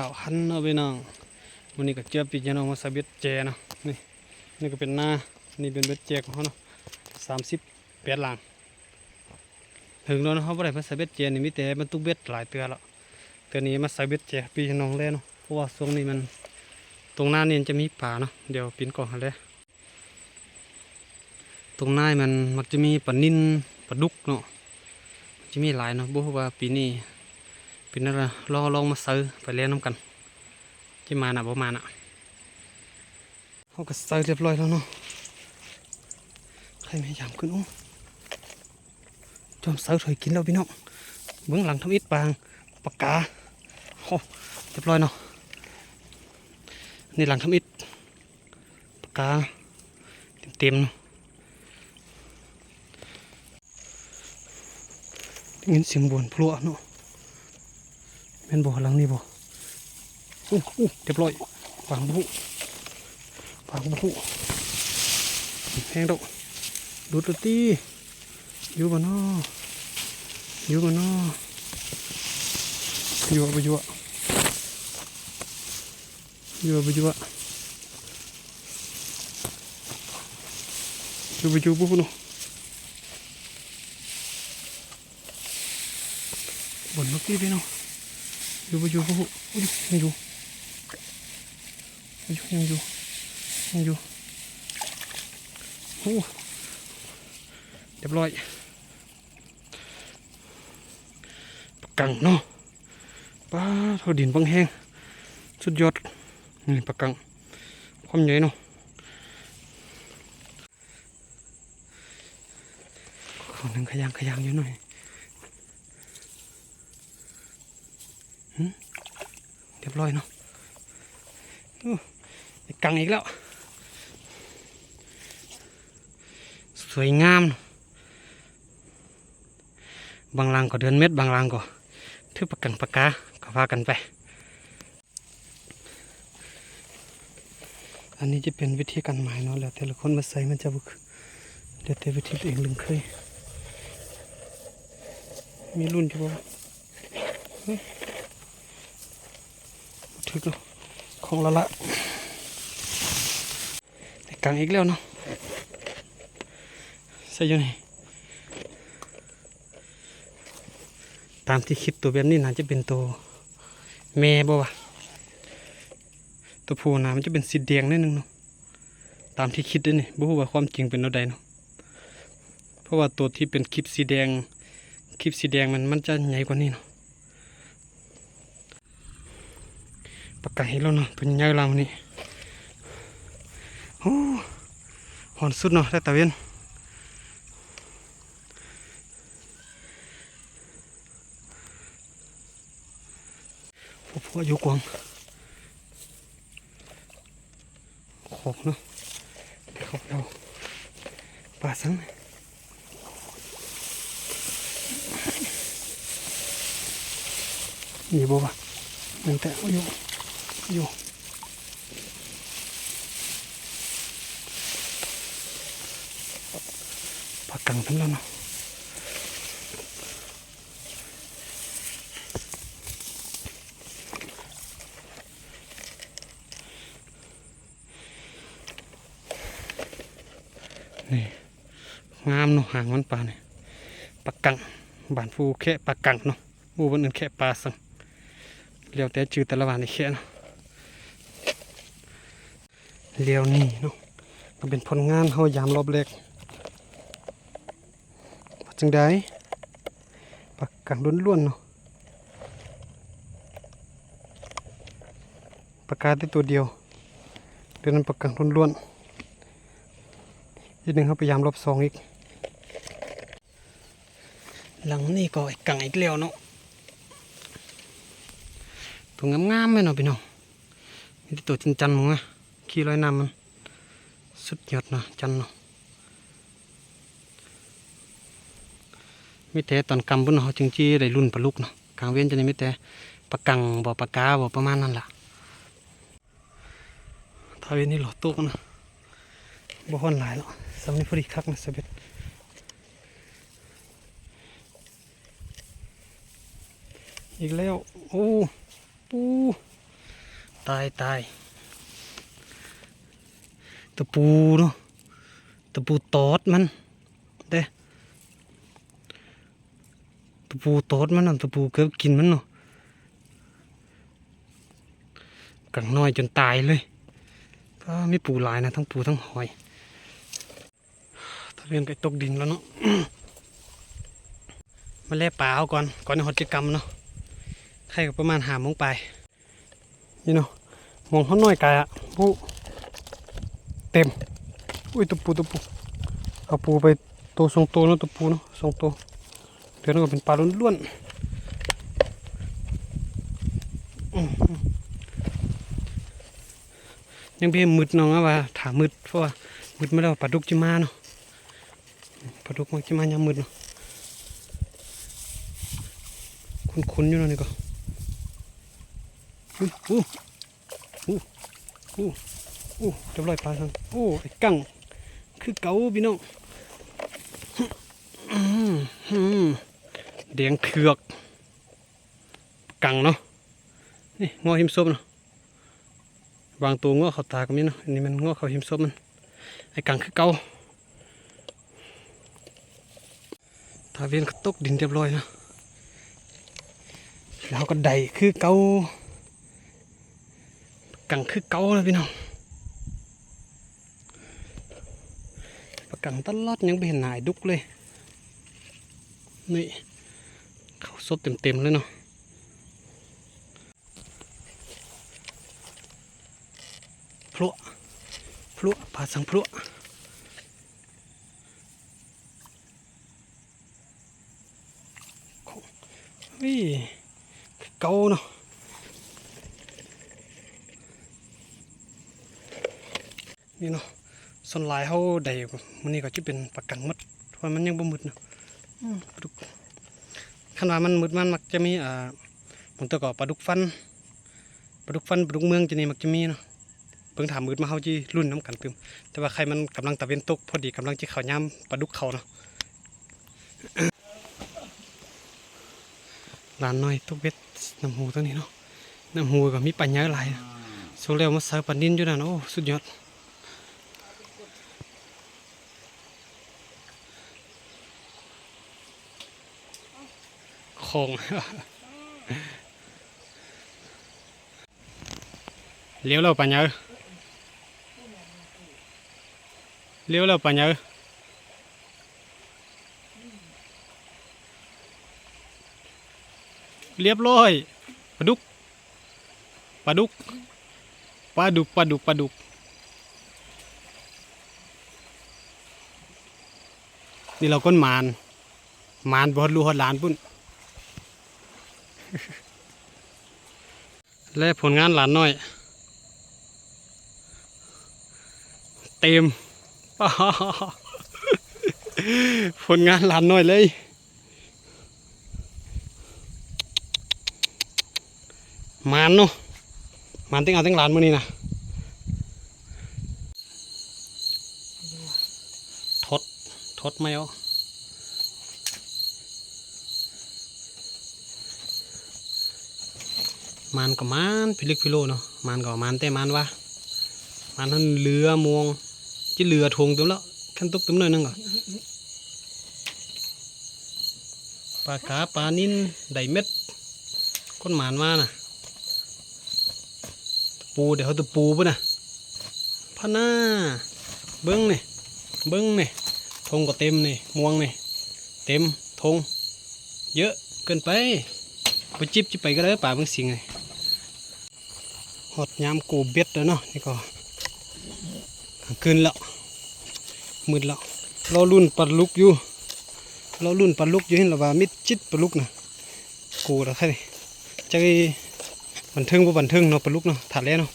ข่าวหันเนาะพี่น้องวันนี้ก็เจอปีจน้องมาใส่เบ็ดแจเนาะนี่นี่ก็เป็นหน้านี่เป็นเบ็ดแจของเขาเนาะสามสิบแปดหลังถึงแล้วเนาะเขาบ่ได้มาใส่เบ็ดแจนี่มีแต่บรรทุกเบ็ดหลายเตือแล้วเตือนี้มาใส่เบ็ดแจปีจน้องแล้วเนาะเพราะว่าช่วงนี้มันตรงหน้านี่จะมีป่าเนาะเดี๋ยวปีนก่อนเลยตรงหน้ามันมักจะมีปลานิ่นปลาดุกเนาะจะมีหลายเนาะบ่รู้ว่าปีนี้ เป็นนั่นละรอลองมาซื้อไปเล่นน้ำกันที่มาน่ะประมาณน่ะเขาก็ซื้อเรียบร้อยแล้วเนาะใครไม่ยามขึ้นอู้จอมซื้อถอยกินแล้วพี่น้องเบื้องหลังทำอิฐบางปากกาโอ้เรียบร้อยเนาะนี่หลังทำอิฐปากกาเต็มๆเนาะได้ยินเสียงบวนพลัวเนาะ แม่นบ่หลังนี่บ่อู้อู้เรียบร้อยปางบุปางบุแห้งดอกดูดตีอยู่บ่นออยู่บ่นออยู่บ่อยู่อยู่บ่อยู่อยู่บ่อยู่บ่พุ่นบนนกตีพี่น้อง อยู่บ่อยู่บ่อยู่ยังอยู่ยังอยู่ยังอยู่ยังอยู่โอ้เรียบร้อยปากังเนาะป้าท่าดินบางแห้งสุดยอดนี่ปากังความใหญ่เนาะขอหนึ่งขยังขยังอยู่หน่อย เรียบร้อยเนาะกังอีกแล้ว สวยงาม บางรังก็เดือนเม็ดบางรังก็ถือปากกังปากกาก็พากันไป อันนี้จะเป็นวิธีการหมายเนาะแล้วแต่ละคนมาใส่มันจะบุกเดี๋ยวแต่วิธีตัวเองลืมเคยมีรุ่นอยู่บ่วะ ถึกเนาะของละละไอ้กังอีกแล้วเนาะใส่อยู่นี่ตามที่คิดตัวแบบนี้น่าจะเป็นตัวแม่บ่วะตัวผู้น่ะมันจะเป็นสีแดงนิดนึงเนาะตามที่คิดด้วยนี่บ่รู้ว่าความจริงเป็นเอาใดเนาะเพราะว่าตัวที่เป็นคลิปสีแดงคลิปสีแดงมันมันจะใหญ่กว่านี้เนาะ ปากกาเห็นแล้วเนาะเป็นยังไงล่ะวันนี้โอ้หอนสุดเนาะแต่ตะเวนพวกพวกอยู่กวางขอกเนาะข้าไปเอาปลาสังนี่บ่วะมันแต่เอาอยู่ อยู่ปากกังทั้งนั้นเนาะนี่งามเนาะหางมันปลาเนี่ยปากกังบานฟูแค่ปากกังเนาะบูบนอื่นแค่ปลาสังเลี้ยวแต่จืดแต่ละวันนี่แค่เนาะ เลี้ยวนี่เนาะก็เป็นผลงานเขายามรอบแรกจังได้ปากกังล้วนๆเนาะปากกาได้ตัวเดียวเดือนนั้นปากกังล้วนๆอีกหนึ่งเขาพยายามรอบสองอีก หลังนี่ก็อ้กังอีกแล้วเนาะตัวงามๆไหมเนาะพี่น้องมีตัวจริงจันมั้งอะ ขี้ร้อยน้ำมันสุดยอดเนาะจันเนาะมีแต่ตอนกำบุญเขาจึงจีได้รุ่นปลาลูกเนาะกลางเว้นจะนี่มีแต่ปลากังบ่ปลากาบ่ประมาณนั้นล่ะถ้าเว้นนี่หลอโต๊ะนะบ่ฮ้อนหลายแล้วสำนี้พอดีคักนะสเบ็ดอีกแล้ว โอ้ปูตายตาย ตะปูเนาะตะปูตอดมันเด้ตะปูตอดมันเนาะตะปูเกือบกินมันเนาะกังน้อยจนตายเลย ก็มีปูหลายนะทั้งปูทั้งหอยถ้าเรียนไก่ตกดินแล้วเนาะมาแล่ปลาเอาก่อนก่อนในหดกิจกรรมเนาะใครก็ประมาณหามงไปนี่เนาะมองเขาน้อยไกลอะปู เต็มอุ้ยตัวปูตัวปูเอาปูไปตัวทรงตัวนะตัวปูนะทรงตัวเดี๋ยวนั้นก็เป็นปลาล้วนๆอื้อหือยังเพียมืดน้องว่าถามมืดเพราะว่ามืดไม่ได้ปลาดุกจิมาเนาะปลาดุกมันจิมายามมืดเนาะคุ้นๆอยู่นั่นนี่ก็อู้อู้อู้อู้ อู้เรียบร้อยปลาทังโอ้ไอ้กังคือเก๋าพี่น้องแดงเถือก กังเนาะนี่งอหิมซบเนาะบางตัวงอเขาตาก็มีเนาะอันนี้มันงอเขาหิมซบมันไอ้กังคือเก๋าถ้าเวียนเขาตกดินเรียบร้อยเนาะแล้วก็ได้คือเกากังคือเกาเลยพี่น้อง ประกังตลอดยังไปเห็นหายดุกเลย นี่เขาซบเต็มๆเลยเนาะพลุพลุผาสังพลุเฮ้ยเกาเนาะนี่เนาะ ส่วนหลายเขาได้มันนี่ก็จะเป็นปากกังหมดเพราะมันยังบ่มืดเนาะอืมปลาดุกขนาดมันมืดมันมักจะมีอ่าบางตัวก็ปลาดุกฟันปลาดุกฟันปลาดุกเมืองจะนี่มักจะมีเนาะเพิ่งถามมืดมาเขาจีรุ่นน้ำกันตึมแต่ว่าใครมันกำลังตะเวนตกพอดีกำลังจะเข้าย่ำปลาดุกเขาเนาะหลานน้อยตุกเบ็ดน้ำหูตัวนี้เนาะน้ำหูก็มีปัญญาหลายสุแล้วมาใส่ปันนินอยู่นั่นโอ้สุดยอด ง เลี้ยวเราปัญญาเลี้ยวเราปัญญาเรียบร้อยปลาดุกปลาดุกปลาดุกปลาดุกปลาดุกนี่เราก้นมาน มานบอดลูฮอดหลานปุ่น และผลงานหลานน้อย เต็มผลงานหลานน้อยเลยมานเนาะมานตั้งเอาตั้งหลานมื้อนี้นะทดทดไม่เอ มานก็มานพิลึกพิโลเนาะมานก็มานแต่มานวะมานท่านเรือมวงจะเรือทงตัวแล้วขั้นตุกตุ้มหน่อยนึงก่อนปลากาปลานิ่นไดเม็ดก้นหมานมาน่ะ ปูเดี๋ยวเขาจะปูป่ะนะพะหน้าเบิ้งนี่เบิ้งนี่ทงก็เต็มนี่ม่วงนี่เต็มทง เยอะเกินไปไปจิบจิบไปก็ได้ป่าเบิ้งสิงไง หอดยามกูเบ็ดแล้วเนาะนี่ก็กลางคืนแล้วมืดแล้วเรารุ่นปลาลุกอยู่เรารุ่นปลาลุกอยู่เห็นหรือว่ามิดจิตปลาลุกนะกูละใครจะไปบันเทิงบ่บันเทิงเนาะปลาลูกเนาะถัดแล้วเนาะ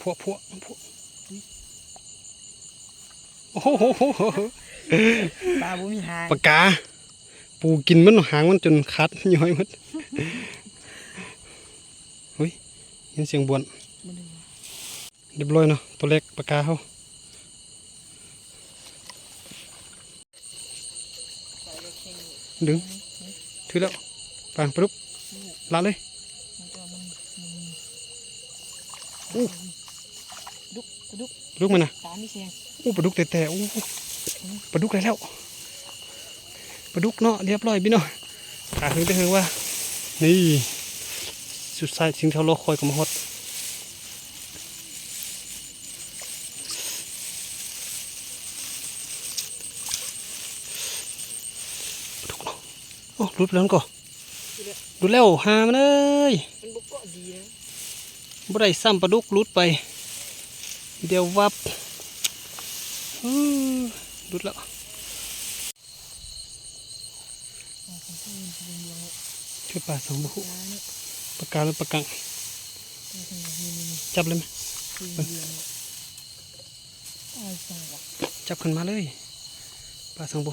พวกพวกพวกโอ้โหโหโหโหปลาบุมีหางปากกา ปูกินมันหางมันจนคัดย้อยหมันเฮ้ยยินเสียงบวนเรียบร้อยเนาะตัวเล็กปากกาเขาดึงถือแล้วปานปลุกลาเลยมันจะมันมันอู้ดุกดุกลุกมันนะตาไม่แซงอู้ปลาดุกแต่แต่อู้ปลาดุกได้แล้ว ปลาดุกเนาะเรียบร้อยพี่เนาะขาถึงได้ถึงว่า นี่สุดท้ายสิ่งที่เรารอคอยก็มาฮอดปลาดุกเนาะโอ้รุดแล้วก่อนรุดแล้วหามันเอ้ยมันบุกเกาะดีนะบ่ได้ซ้ำปลาดุกรุดไป เดี๋ยววับอือรุดแล้ว อ่าของที่มันเป็นเรื่องเลยช่วยปลาสองบุตาเนี่ยปากกาหรือปากกังตาทางไหนนี่นี่นี่จับเลยไหมคือเรื่องเลยตายสองว่ะจับขึ้นมาเลยปลาสองบุ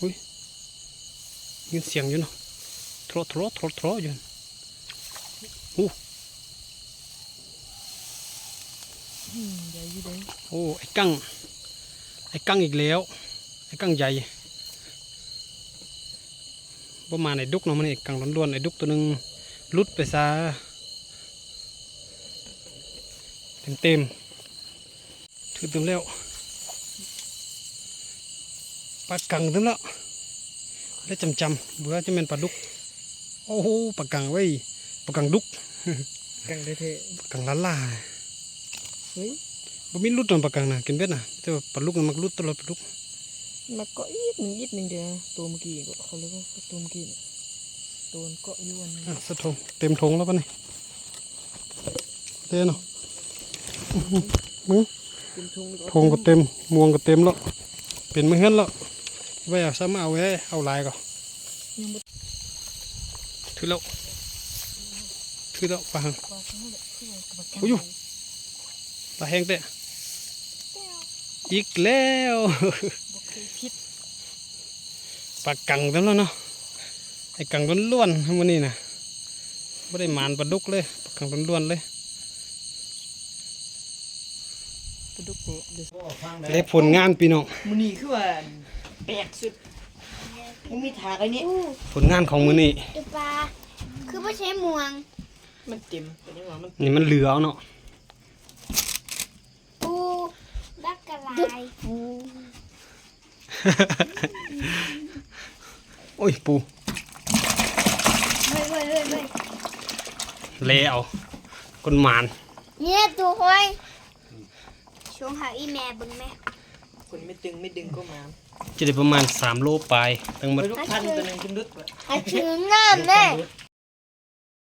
อุ้ยยินเสียงอยู่เนาะโทรโทรโทรโทรอยู่นั่นอืมใหญ่อยู่เลยโอ้ไอ้กั้ง ไอ้กั้งอีกแล้ว ไอ้กั้งใหญ่ประมาณไอ้ดุกเนาะมันไอ้กั้งล้วนๆไอ้ดุกตัวหนึงหลุดไปซะเต็มเต็มๆถือเต็มแล้วปลากังเต็มแล้วได้จำจำๆเบื่อจะเป็นปลาดุก โอ้โหปลากังเว้ยปลากังดุกกังเท่ปลากังล้านล่าๆเฮ้ย บ่มีรุดตอนปลากังนะกินเบ็ดนะแต่ว่าปลาลูกมันมักรุดตลอดปลาลูกมาเกาะอีกหนึ่งอีกหนึ่งเดียวตัวเมื่อกี้ก็เขาเรียกว่าตัวเมื่อกี้เนี่ยตัวมันเกาะอยู่อันหนึงอะสะทงเต็มทงแล้วปะนี่เต้เนาะอื้อหือมึงเป็นทงแล้วทงก็เต็มมวงก็เต็มแล้วเป็นมือเฮือนแล้วไว้เอาซ้ำเอาไว้เอาลายก่อนยังบ่ถือแล้วถือแล้วปลาหังปลาทั้งหมดคือว่ากับกังโอ้ยอยู่ปลาแห้งเตะ อีกแล้วบ่เคยพิษปลากังเต็มแล้วเนาะไอ้กังล้วนๆมันนี่นะไม่ได้หมานปลาดุกเลยปลากังล้วนๆเลยปลาดุกโกะเดี๋ยวได้ผลงานพี่น้องมันนี่คือว่าแปลกสุดมันมีถากอันนี้อู้ผลงานของมือนี่ดูปลาคือไม่ใช้มวง มันเต็มเป็นยังไงมันนี่มันเหลือเอาเนาะ ปู ดักกะลายฟูโอ้ยปูเฮ้ยเฮ้ยเฮ้ยเฮ้ยเลเอาคนหมานเนี่ยตัวห้อยชงหาอีแม่เบึงแม่คนไม่ตึงไม่ดึงก็มาจะได้ประมาณ3โลปลายทั้งหมดไปลูกพันตัวหนึงกินดุดว่ะอาถึงน้ำแม่ดุด